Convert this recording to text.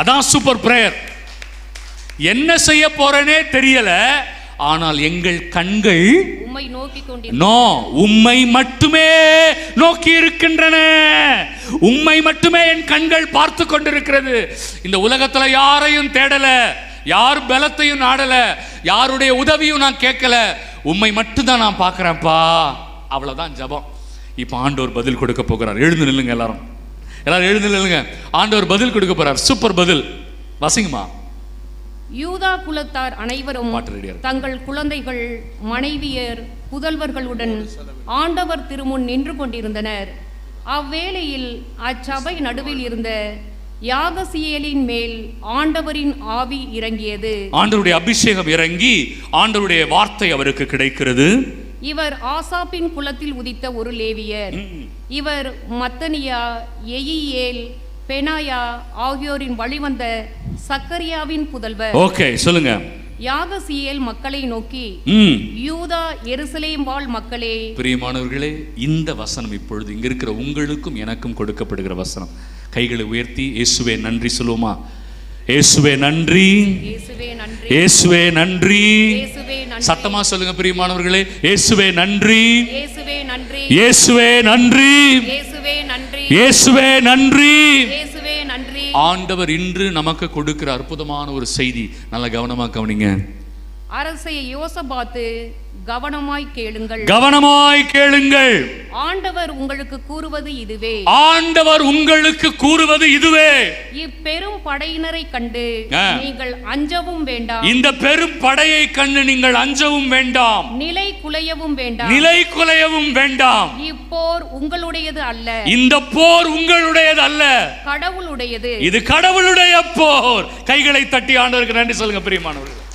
அதான் super prayer என்ன செய்ய போறேனே தெரியல ஆனால் எங்கள் கண்கள் உம்மை நோக்கி நோ உம்மை மட்டுமே நோக்கி இருக்கின்றன. உம்மை மட்டுமே என் கண்கள் பார்த்து கொண்டிருக்கிறது. இந்த உலகத்துல யாரையும் தேடல யார் பலத்தையும் நாடல யாருடைய உதவியும் நான் கேட்கல. உம்மை மட்டும்தான் நான் பார்க்கறேன்ப்பா. அவ்வளவுதான் ஜெபம். இப்போ ஆண்டவர் பதில் கொடுக்க போகிறார். எழுந்து நில்லுங்க எல்லாரும். எல்லாரும் எழுந்து நில்லுங்க ஆண்டவர் பதில் கொடுக்க போறார். சூப்பர் பதில். வசிங்கம்மா யூதா குலத்தார் அனைவரும். தங்கள் குழந்தைகள் மனைவியர் புதல்வர்களுடன் ஆண்டவர் திருமுன் நின்று கொண்டிருந்தனர். அவ்வேளையில் அச்சபை நடுவில் இருந்த யாகசியேலின் மேல் ஆண்டவரின் ஆவி இறங்கியது. ஆண்டவருடைய அபிஷேகம் இறங்கி ஆண்டவருடைய வார்த்தை அவருக்கு கிடைக்கிறது. இவர் ஆசாப்பின் குலத்தில் உதித்த ஒரு லேவியர். இவர் மத்தனியா எயியேல் பெனாயா ஆகியோரின் வழிவந்த சக்கரியாவின் புதல்வர். ஓகே சொல்லுங்க. யாகசியேல் மக்களை நோக்கி யூதா எருசலேம் வாழ் மக்களே. பிரியமானவர்களே இந்த வசனம் இப்பொழுது இங்க இருக்கிற உங்களுக்கும் எனக்கும் கொடுக்கப்படுகிற வசனம். கைகளை உயர்த்தி இயேசுவே நன்றி சொல்லுவோமா? இயேசுவே நன்றி. இயேசுவே நன்றி. இயேசுவே நன்றி. சத்தமா சொல்லுங்க பிரியமானவர்களே இயேசுவே நன்றி. இயேசுவே நன்றி. இயேசுவே நன்றி. இயேசுவே நன்றி. இயேசுவே நன்றி. இயேசுவே நன்றி. ஆண்டவர் இன்று நமக்கு கொடுக்கிற அற்புதமான ஒரு செய்தி. நல்ல கவனமா கவனிங்க. அரசை யோசபாத்து கவனமாய் கேளுங்கள். கவனமாய் கேளுங்கள். ஆண்டவர் உங்களுக்கு கூறுவது இதுவே. ஆண்டவர் உங்களுக்கு கூறுவது இதுவே. இப்பெரும் படையினரை கண்டு. நீங்கள் அஞ்சவும் வேண்டாம். இந்த பெரும் படையை கண்டு நீங்கள் அஞ்சவும் வேண்டாம். நிலை குலையவும் வேண்டாம். நிலை குலையவும் வேண்டாம். இப்போர் உங்களுடையது அல்ல. இந்த போர் உங்களுடையது அல்ல. கடவுளுடையது. இது கடவுளுடைய போர். கைகளை தட்டி ஆண்டவருக்கு நன்றி சொல்லுங்க பிரியமானவர்கள்.